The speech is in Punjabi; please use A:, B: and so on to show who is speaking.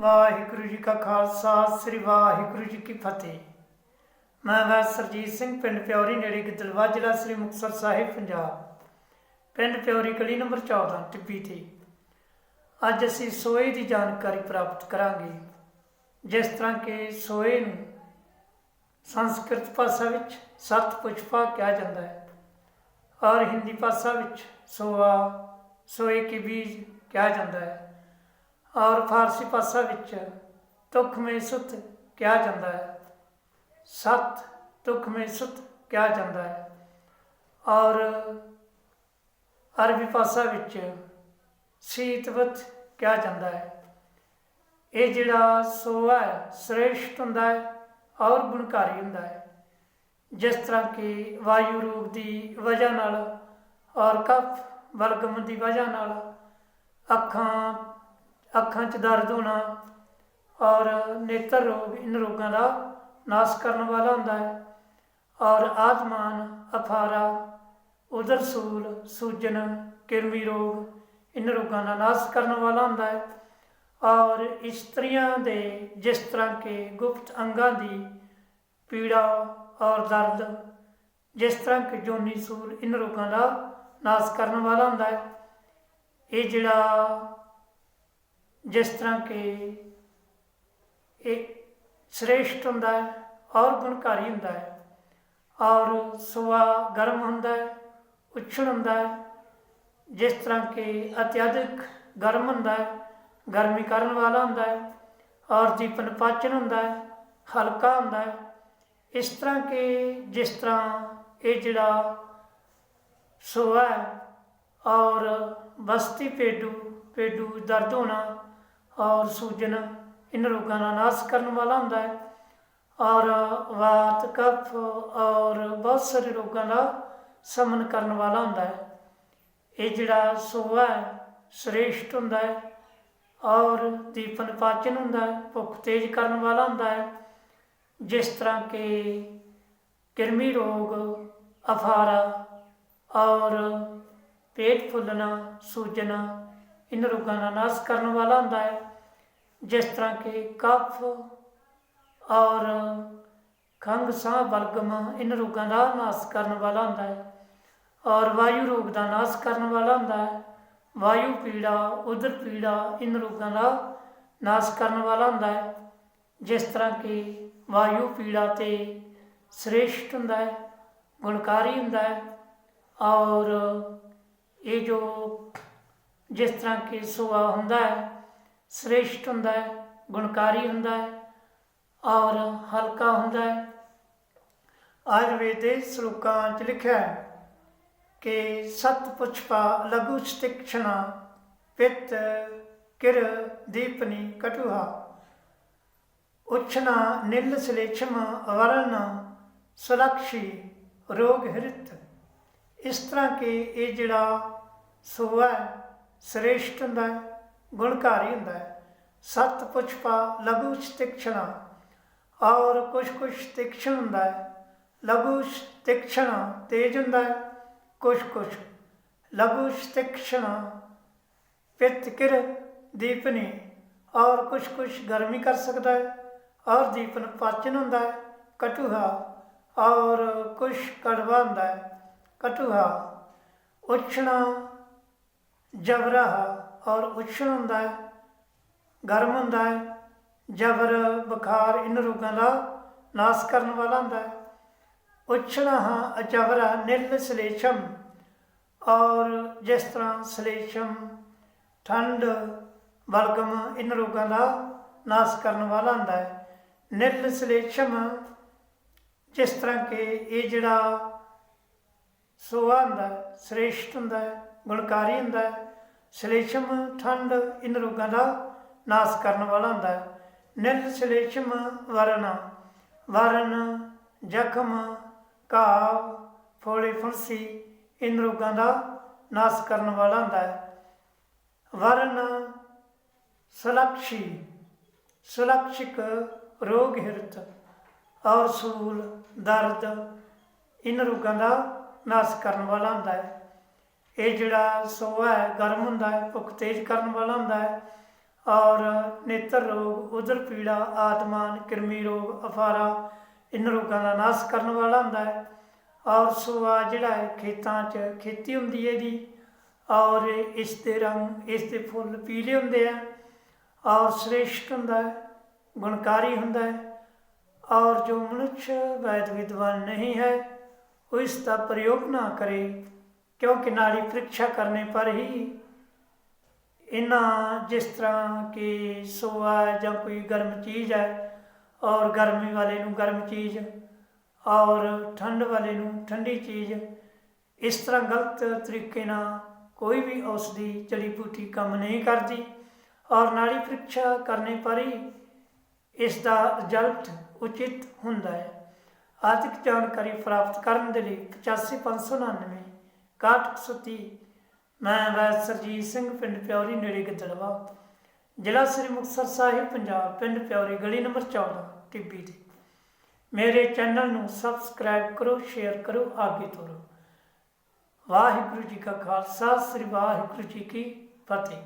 A: ਵਾਹਿਗੁਰੂ ਜੀ ਕਾ ਖਾਲਸਾ, ਸ੍ਰੀ ਵਾਹਿਗੁਰੂ ਜੀ ਕੀ ਫਤਿਹ। ਮੈਂ ਵਾ ਸਿੰਘ, ਪਿੰਡ ਪਿਉਰੀ ਨੇੜੇ ਗਿੱਦੜਵਾ ਜ਼ਿਲ੍ਹਾ ਸ੍ਰੀ ਮੁਕਤਸਰ ਸਾਹਿਬ, ਪੰਜਾਬ। ਪਿੰਡ ਪਿਉਰੀ ਗਲੀ ਨੰਬਰ 14 ਟਿੱਬੀ ਤੇ। ਅੱਜ ਅਸੀਂ ਸੋਏ ਦੀ ਜਾਣਕਾਰੀ ਪ੍ਰਾਪਤ ਕਰਾਂਗੇ, ਜਿਸ ਤਰ੍ਹਾਂ ਕਿ ਸੋਏ ਨੂੰ ਸੰਸਕ੍ਰਿਤ ਭਾਸ਼ਾ ਵਿੱਚ ਸਤ ਪੁਸ਼ਪਾ ਕਿਹਾ ਜਾਂਦਾ ਹੈ। ਔਰ ਹਿੰਦੀ ਭਾਸ਼ਾ ਵਿੱਚ ਸੋਆ, ਸੋਏ ਕੇ ਬੀਜ ਕਿਹਾ ਜਾਂਦਾ ਹੈ। ਔਰ ਫਾਰਸੀ ਭਾਸ਼ਾ ਵਿੱਚ ਤੁਖ ਸੁਤ ਕਿਹਾ ਜਾਂਦਾ ਹੈ। ਸਤ ਤੁਖ ਸੁਤ ਕਿਹਾ ਜਾਂਦਾ ਹੈ। ਔਰ ਅਰਬੀ ਭਾਸ਼ਾ ਵਿੱਚ ਸੀਤਵਤ ਕਿਹਾ ਜਾਂਦਾ ਹੈ। ਇਹ ਜਿਹੜਾ ਸੋਆ ਹੈ, ਸ੍ਰੇਸ਼ਟ ਹੁੰਦਾ ਹੈ ਔਰ ਗੁਣਕਾਰੀ ਹੁੰਦਾ ਹੈ। ਜਿਸ ਤਰ੍ਹਾਂ ਕਿ ਵਾਯੂ ਰੂਪ ਦੀ ਵਜ੍ਹਾ ਨਾਲ ਔਰ ਕਫ ਬਲਗਮ ਦੀ ਵਜ੍ਹਾ ਨਾਲ ਅੱਖਾਂ ਅੱਖਾਂ 'ਚ ਦਰਦ ਹੋਣਾ ਔਰ ਨੇਤਰ ਰੋਗ, ਇਨ ਰੋਗਾਂ ਦਾ ਨਾਸ਼ ਕਰਨ ਵਾਲਾ ਹੁੰਦਾ ਹੈ। ਔਰ ਆਤਮਾਨ ਅਫਾਰਾ ਉਦਰ ਸੂਲ, ਸੂਜਨ, ਕਿਰਮੀ ਰੋਗ, ਇਨ ਰੋਗਾਂ ਦਾ ਨਾਸ਼ ਕਰਨ ਵਾਲਾ ਹੁੰਦਾ ਹੈ। ਔਰ ਇਸਤਰੀਆਂ ਦੇ ਜਿਸ ਤਰ੍ਹਾਂ ਕਿ ਗੁਪਤ ਅੰਗਾਂ ਦੀ ਪੀੜਾ ਔਰ ਦਰਦ, ਜਿਸ ਤਰ੍ਹਾਂ ਕਿ ਜੋਨੀ ਸੂਲ, ਇਨ ਰੋਗਾਂ ਦਾ ਨਾਸ਼ ਕਰਨ ਵਾਲਾ ਹੁੰਦਾ ਹੈ। ਇਹ ਜਿਹੜਾ ਜਿਸ ਤਰ੍ਹਾਂ ਕਿ ਇਹ ਸ੍ਰੇਸ਼ਟ ਹੁੰਦਾ ਹੈ, ਔਰ ਗੁਣਕਾਰੀ ਹੁੰਦਾ ਹੈ, ਔਰ ਸੁਆ ਗਰਮ ਹੁੰਦਾ ਹੈ ਉਛਣ ਹੁੰਦਾ ਹੈ, ਜਿਸ ਤਰ੍ਹਾਂ ਕਿ ਅਤਿਆਧਿਕ ਗਰਮ ਹੁੰਦਾ ਹੈ, ਗਰਮੀ ਕਰਨ ਵਾਲਾ ਹੁੰਦਾ ਹੈ, ਔਰ ਦੀਪਨ ਪਾਚਨ ਹੁੰਦਾ ਹੈ, ਹਲਕਾ ਹੁੰਦਾ ਹੈ, ਇਸ ਤਰ੍ਹਾਂ ਕਿ ਜਿਸ ਤਰ੍ਹਾਂ ਇਹ ਜਿਹੜਾ ਸੋਆ ਹੈ, ਔਰ ਬਸਤੀ ਪੇਡੂ ਪੇਡੂ ਦਰਦ ਹੋਣਾ ਔਰ ਸੂਜਨ ਇਹਨਾਂ ਰੋਗਾਂ ਦਾ ਨਾਸ਼ ਕਰਨ ਵਾਲਾ ਹੁੰਦਾ ਹੈ। ਔਰ ਵਾਤ, ਕਫ ਔਰ ਬਹੁਤ ਸਾਰੇ ਰੋਗਾਂ ਦਾ ਸਮਨ ਕਰਨ ਵਾਲਾ ਹੁੰਦਾ ਹੈ। ਇਹ ਜਿਹੜਾ ਸੋਆ ਹੈ, ਸ੍ਰੇਸ਼ਟ ਹੁੰਦਾ ਹੈ ਔਰ ਦੀਪਨ ਪਾਚਨ ਹੁੰਦਾ ਹੈ, ਭੁੱਖ ਤੇਜ਼ ਕਰਨ ਵਾਲਾ ਹੁੰਦਾ ਹੈ। ਜਿਸ ਤਰ੍ਹਾਂ ਕਿ ਕਿਰਮੀ ਰੋਗ, ਅਫਾਰਾ ਔਰ ਪੇਟ ਫੁੱਲਣਾ, ਸੂਜਣਾ, ਇਨ ਰੋਗਾਂ ਦਾ ਨਾਸ਼ ਕਰਨ ਵਾਲਾ ਹੁੰਦਾ ਹੈ। ਜਿਸ ਤਰ੍ਹਾਂ ਕਿ ਕਫ ਔਰ ਖੰਗ ਸਾਹ ਬਲਗਮ ਇਨ ਰੋਗਾਂ ਦਾ ਨਾਸ਼ ਕਰਨ ਵਾਲਾ ਹੁੰਦਾ ਹੈ। ਔਰ ਵਾਯੂ ਰੋਗ ਦਾ ਨਾਸ਼ ਕਰਨ ਵਾਲਾ ਹੁੰਦਾ ਹੈ। ਵਾਯੂ ਪੀੜਾ, ਉਦਰ ਪੀੜਾ ਇਨ ਰੋਗਾਂ ਦਾ ਨਾਸ਼ ਕਰਨ ਵਾਲਾ ਹੁੰਦਾ ਹੈ। ਜਿਸ ਤਰ੍ਹਾਂ ਕਿ ਵਾਯੂ ਪੀੜਾ ਤੇ ਸ੍ਰੇਸ਼ਟ ਹੁੰਦਾ ਹੈ, ਗੁਣਕਾਰੀ ਹੁੰਦਾ ਹੈ। ਔਰ ਇਹ ਜੋ ਜਿਸ ਤਰ੍ਹਾਂ ਕਿ ਸੁਆ ਹੁੰਦਾ ਹੈ, ਸ੍ਰੇਸ਼ਟ ਹੁੰਦਾ ਹੈ, ਗੁਣਕਾਰੀ ਹੁੰਦਾ ਹੈ ਔਰ ਹਲਕਾ ਹੁੰਦਾ ਹੈ। ਆਯੁਰਵੇਦ ਦੇ ਸ਼ਲੋਕਾਂ 'ਚ ਲਿਖਿਆ ਹੈ ਕਿ ਸਤ ਪੁਛਪਾ ਲਘੂ ਸਤਿਕਸ਼ਣਾ ਪਿਤ ਕਿਰ ਦੀਪਨੀ ਕਟੁਹਾ। ਉਛਨਾ ਨਿਲ ਸਲੇਛਮ ਵਰਨ ਸੁਲਕਸ਼ੀ ਰੋਗ ਹਿਰਤ। ਇਸ ਤਰ੍ਹਾਂ ਕਿ ਇਹ ਜਿਹੜਾ ਸੋਆ ਸ੍ਰੇਸ਼ਟ ਹੁੰਦਾ ਹੈ, ਗੁਣਕਾਰੀ ਹੁੰਦਾ ਹੈ। ਸਤ ਪੁਸ਼ਪਾ, ਲਘੂ ਤਿਕਸ਼ਣਾ ਔਰ ਕੁਛ ਕੁਛ ਤਿਕਸ਼ਣ ਹੁੰਦਾ ਹੈ। ਲਘੂ ਸਤਿਕਸ਼ਣਾ ਤੇਜ ਹੁੰਦਾ ਹੈ, ਕੁਛ ਕੁਛ ਲਘੂ ਸਤਿਕਸ਼ਣਾ ਪਿਤ ਕਿਰ ਦੀਪਨੀ ਔਰ ਕੁਛ ਕੁਛ ਗਰਮੀ ਕਰ ਸਕਦਾ ਹੈ ਔਰ ਦੀਪਨ ਪਾਚਨ ਹੁੰਦਾ ਹੈ, ਕਟੁਹਾ ਔਰ ਕੁਛ ਕੜਵਾ ਹੁੰਦਾ ਹੈ। ਕਟੁਹਾ, ਉਛਣਾ ਜਬਰਾ ਔਰ ਉਛਣ ਹੁੰਦਾ ਹੈ, ਗਰਮ ਹੁੰਦਾ ਹੈ ਜਬਰ ਬੁਖਾਰ ਇਨ ਰੋਗਾਂ ਦਾ ਨਾਸ਼ ਕਰਨ ਵਾਲਾ ਹੁੰਦਾ ਹੈ। ਉਛਣਾ ਅਜਬਰਾ ਨਿਲ ਸਲੇਸ਼ਮ ਔਰ ਜਿਸ ਤਰ੍ਹਾਂ ਸਲੇਸ਼ਮ, ਠੰਡ ਬਲਗਮ ਇਨ ਰੋਗਾਂ ਦਾ ਨਾਸ਼ ਕਰਨ ਵਾਲਾ ਹੁੰਦਾ ਹੈ। ਨਿਲ ਸਲੇਸ਼ਮ ਜਿਸ ਤਰ੍ਹਾਂ ਕਿ ਇਹ ਜਿਹੜਾ ਸੋਆ ਹੁੰਦਾ ਹੈ, ਸ੍ਰੇਸ਼ਟ ਹੁੰਦਾ ਹੈ ਗੁਣਕਾਰੀ ਹੁੰਦਾ ਹੈ ਸਲੇਸ਼ਮ ਠੰਡ ਇਨ ਰੋਗਾਂ ਦਾ ਨਾਸ਼ ਕਰਨ ਵਾਲਾ ਹੁੰਦਾ ਹੈ। ਨਿਲ ਸਲੇਸ਼ਮ ਵਰਨ ਵਰਨ ਜ਼ਖਮ ਘਾਵ ਫੋੜੇ ਫੁਲਸੀ ਇਨ ਰੋਗਾਂ ਦਾ ਨਾਸ਼ ਕਰਨ ਵਾਲਾ ਹੁੰਦਾ ਹੈ। ਵਰਨ ਸੁਲਕਸ਼ੀ ਸੁਲਕਸ਼ਿਕ ਰੋਗ ਹਿਰਤ ਔਰ ਸੂਲ ਦਰਦ ਇਨ ਰੋਗਾਂ ਦਾ ਨਾਸ਼ ਕਰਨ ਵਾਲਾ ਹੁੰਦਾ ਹੈ। ਇਹ ਜਿਹੜਾ ਸੋਆ ਹੈ, ਗਰਮ ਹੁੰਦਾ ਹੈ, ਭੁੱਖ ਤੇਜ਼ ਕਰਨ ਵਾਲਾ ਹੁੰਦਾ ਹੈ ਔਰ ਨੇਤਰ ਰੋਗ, ਉਦਰ ਪੀੜਾ, ਆਤਮਾਨ, ਕਿਰਮੀ ਰੋਗ, ਅਫਾਰਾ ਇਹਨਾਂ ਰੋਗਾਂ ਦਾ ਨਾਸ਼ ਕਰਨ ਵਾਲਾ ਹੁੰਦਾ ਹੈ ਔਰ ਸੋਆ ਜਿਹੜਾ ਹੈ, ਖੇਤਾਂ 'ਚ ਖੇਤੀ ਹੁੰਦੀ ਹੈ ਇਹਦੀ ਔਰ ਇਸ ਦੇ ਰੰਗ, ਇਸ ਦੇ ਫੁੱਲ ਪੀਲੇ ਹੁੰਦੇ ਆ ਔਰ ਸ੍ਰੇਸ਼ਟ ਹੁੰਦਾ ਹੈ, ਗੁਣਕਾਰੀ ਹੁੰਦਾ ਹੈ ਔਰ ਜੋ ਮਨੁੱਖ ਵੈਦ ਵਿਦਵਾਨ ਨਹੀਂ ਹੈ ਉਹ ਇਸ ਦਾ ਪ੍ਰਯੋਗ ਨਾ ਕਰੇ, ਕਿਉਂਕਿ ਨਾੜੀ ਪ੍ਰੀਖਿਆ ਕਰਨੇ ਪਰ ਹੀ ਇਹਨਾਂ ਜਿਸ ਤਰ੍ਹਾਂ ਕਿ ਸੋਆ ਹੈ ਜਾਂ ਕੋਈ ਗਰਮ ਚੀਜ਼ ਹੈ ਔਰ ਗਰਮੀ ਵਾਲੇ ਨੂੰ ਗਰਮ ਚੀਜ਼ ਔਰ ਠੰਡ ਵਾਲੇ ਨੂੰ ਠੰਡੀ ਚੀਜ਼, ਇਸ ਤਰ੍ਹਾਂ ਗਲਤ ਤਰੀਕੇ ਨਾਲ ਕੋਈ ਵੀ ਔਸ਼ਧੀ ਜੜੀ ਬੂਟੀ ਕੰਮ ਨਹੀਂ ਕਰਦੀ ਔਰ ਨਾੜੀ ਪ੍ਰੀਖਿਆ ਕਰਨੇ ਪਰ ਹੀ ਇਸ ਦਾ ਰਿਜ਼ਲਟ ਉਚਿਤ ਹੁੰਦਾ ਹੈ। ਆਰਥਿਕ ਜਾਣਕਾਰੀ ਪ੍ਰਾਪਤ ਕਰਨ ਦੇ ਲਈ 85599 6130 ਮੈਂ ਵੈਦ ਸਰਜੀਤ ਸਿੰਘ, ਪਿੰਡ ਪਿਉਰੀ ਨੇੜੇ ਗਿੱਦੜਵਾ, ਜ਼ਿਲ੍ਹਾ ਸ੍ਰੀ ਮੁਕਤਸਰ ਸਾਹਿਬ, ਪੰਜਾਬ, ਪਿੰਡ ਪਿਉਰੀ ਗਲੀ ਨੰਬਰ 14 ਟਿੱਬੀ ਦੇ। ਮੇਰੇ ਚੈਨਲ ਨੂੰ ਸਬਸਕ੍ਰਾਈਬ ਕਰੋ, ਸ਼ੇਅਰ ਕਰੋ ਆਗੇ ਤੋਰੋ। ਵਾਹਿਗੁਰੂ ਜੀ ਕਾ ਖਾਲਸਾ, ਸ੍ਰੀ ਵਾਹਿਗੁਰੂ ਜੀ ਕੀ ਫਤਿਹ।